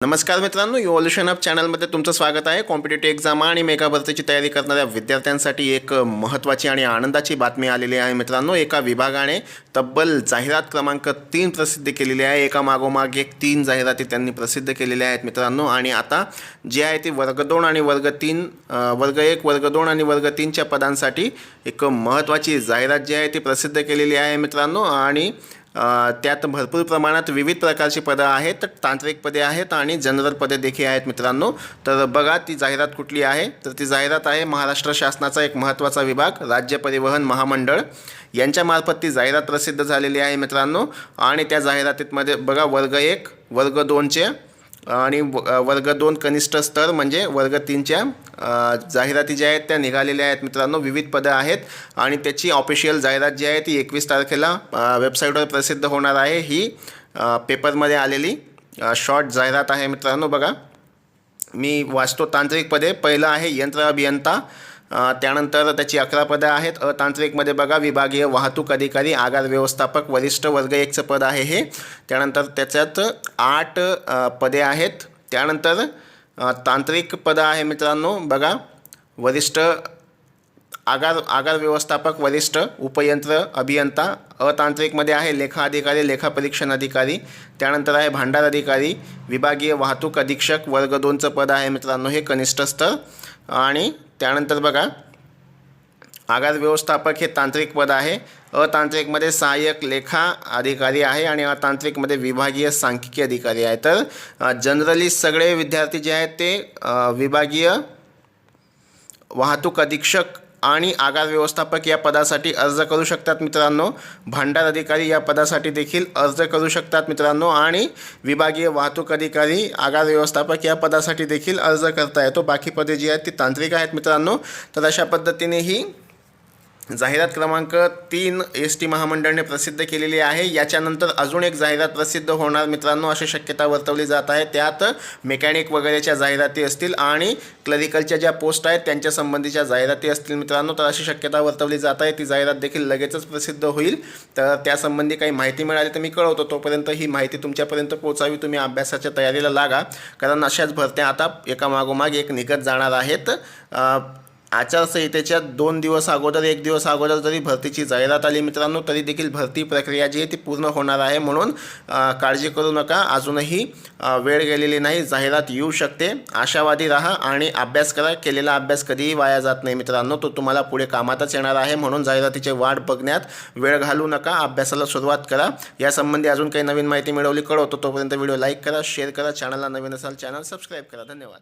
नमस्कार मित्रांनो evolution up चॅनलमध्ये तुमचं स्वागत आहे. कॉम्पिटेटिव्ह एक्झाम आणि मेगा भरतीची तयारी करणाऱ्या विद्यार्थ्यांसाठी एक महत्त्वाची आणि आनंदाची बातमी आलेली आहे मित्रांनो. एका विभागाने तब्बल जाहिरात क्रमांक तीन प्रसिद्ध केलेली आहे. एका मागोमाग एक तीन जाहिराती त्यांनी प्रसिद्ध केलेल्या आहेत मित्रांनो. आणि आता जे आहे ती वर्ग दोन आणि वर्ग तीन वर्ग एक वर्ग दोन आणि वर्ग तीनच्या पदांसाठी एक महत्त्वाची जाहिरात जी आहे ती प्रसिद्ध केलेली आहे मित्रांनो. आणि त्यात भरपूर प्रमाणात विविध प्रकारची पदं आहेत तांत्रिक पदे आहेत आणि जनरल पदे देखील आहेत मित्रांनो. तर बघा ती जाहिरात कुठली आहे? तर ती जाहिरात आहे महाराष्ट्र शासनाचा एक महत्त्वाचा विभाग राज्य परिवहन महामंडळ. यांच्यामार्फत ती जाहिरात प्रसिद्ध झालेली आहे मित्रांनो. आणि त्या जाहिरातीमध्ये बघा वर्ग एक वर्ग दोनचे आणि व- वर्ग दोन कनिष्ठ स्तर म्हणजे वर्ग तीनच्या जाहिराती ज्या आहेत त्या निघालेल्या आहेत मित्रांनो विविध पदं आहेत आणि त्याची ऑफिशियल जाहिरात जी आहे ती एकवीस तारखेला वेबसाईटवर प्रसिद्ध होणार आहे. ही पेपरमध्ये आलेली शॉर्ट जाहिरात आहे मित्रांनो बघा. मी वाचतो तांत्रिक पदे. पहिलं आहे यंत्र अभियंता. त्यानंतर त्याची अकरा पदं आहेत. अतांत्रिकमध्ये बघा विभागीय वाहतूक अधिकारी आगार व्यवस्थापक वरिष्ठ वर्ग एकचं पद आहे हे. त्यानंतर त्याच्यात आठ पदे आहेत. त्यानंतर तांत्रिक पदं आहे मित्रांनो बघा. वरिष्ठ आगार आगार व्यवस्थापक वरिष्ठ उपयंत्र अभियंता. अतांत्रिकमध्ये आहे लेखा अधिकारी लेखापरीक्षण अधिकारी. त्यानंतर आहे भांडार अधिकारी विभागीय वाहतूक अधीक्षक वर्ग दोनचं पद आहे मित्रांनो हे कनिष्ठ स्तर. आणि त्यानंतर बघा आगार व्यवस्थापक हे तांत्रिक पद आहे. अतांत्रिकमध्ये सहाय्यक लेखा अधिकारी आहे आणि अतांत्रिकमध्ये विभागीय सांख्यिकी अधिकारी आहे. तर जनरली सगळे विद्यार्थी जे आहेत ते विभागीय वाहतूक अधीक्षक आणि आगार व्यवस्थापक या पदासाठी अर्ज करू शकतात मित्रांनो. भांडार अधिकारी या पदासाठी देखील अर्ज करू शकतात मित्रांनो. आणि विभागीय वाहतूक अधिकारी आगार व्यवस्थापक या पदासाठी देखील अर्ज करता येतो. बाकी पदे जी आहेत ती तांत्रिक आहेत मित्रांनो. तर अशा पद्धतीने ही जाहिरात क्रमांक तीन एस टी महामंडळाने प्रसिद्ध केलेली आहे. याच्यानंतर अजून एक जाहिरात प्रसिद्ध होणार. मित्रांनो अशी शक्यता वर्तवली जात आहे. त्यात मेकॅनिक वगैरेच्या जाहिराती असतील आणि क्लरिकलच्या ज्या पोस्ट आहेत त्यांच्या संबंधीच्या जाहिराती असतील. मित्रांनो तर अशी शक्यता वर्तवली जात आहे. ती जाहिरात देखील लगेचच प्रसिद्ध होईल. तर त्यासंबंधी काही माहिती मिळाली तर मी कळवतो. तोपर्यंत ही माहिती तुमच्यापर्यंत पोहोचावी. तुम्ही अभ्यासाच्या तयारीला लागा. कारण अशाच भरत्या आता एकामागोमाग एक निघत जाणार आहेत. आचारसंहितेच्या दोन दिवस अगोदर एक दिवस अगोदर जरी भरतीची जाहिरात आली मित्रांनो तरी देखील भरती प्रक्रिया जी आहे ती पूर्ण होणार आहे म्हणून काळजी करू नका. अजूनही वेळ गेलेली नाही जाहिरात येऊ शकते. आशावादी राहा आणि अभ्यास करा. केलेला अभ्यास कधीही वाया जात नाही मित्रांनो. तो तुम्हाला पुढे कामातच येणार आहे म्हणून जाहिरातीचे वाट बघण्यात वेळ घालू नका. अभ्यासाला सुरुवात करा. यासंबंधी अजून काही नवीन माहिती मिळवली कळवतो तोपर्यंत व्हिडिओ लाईक करा शेअर करा. चॅनलला नवीन असाल चॅनल सबस्क्राईब करा. धन्यवाद.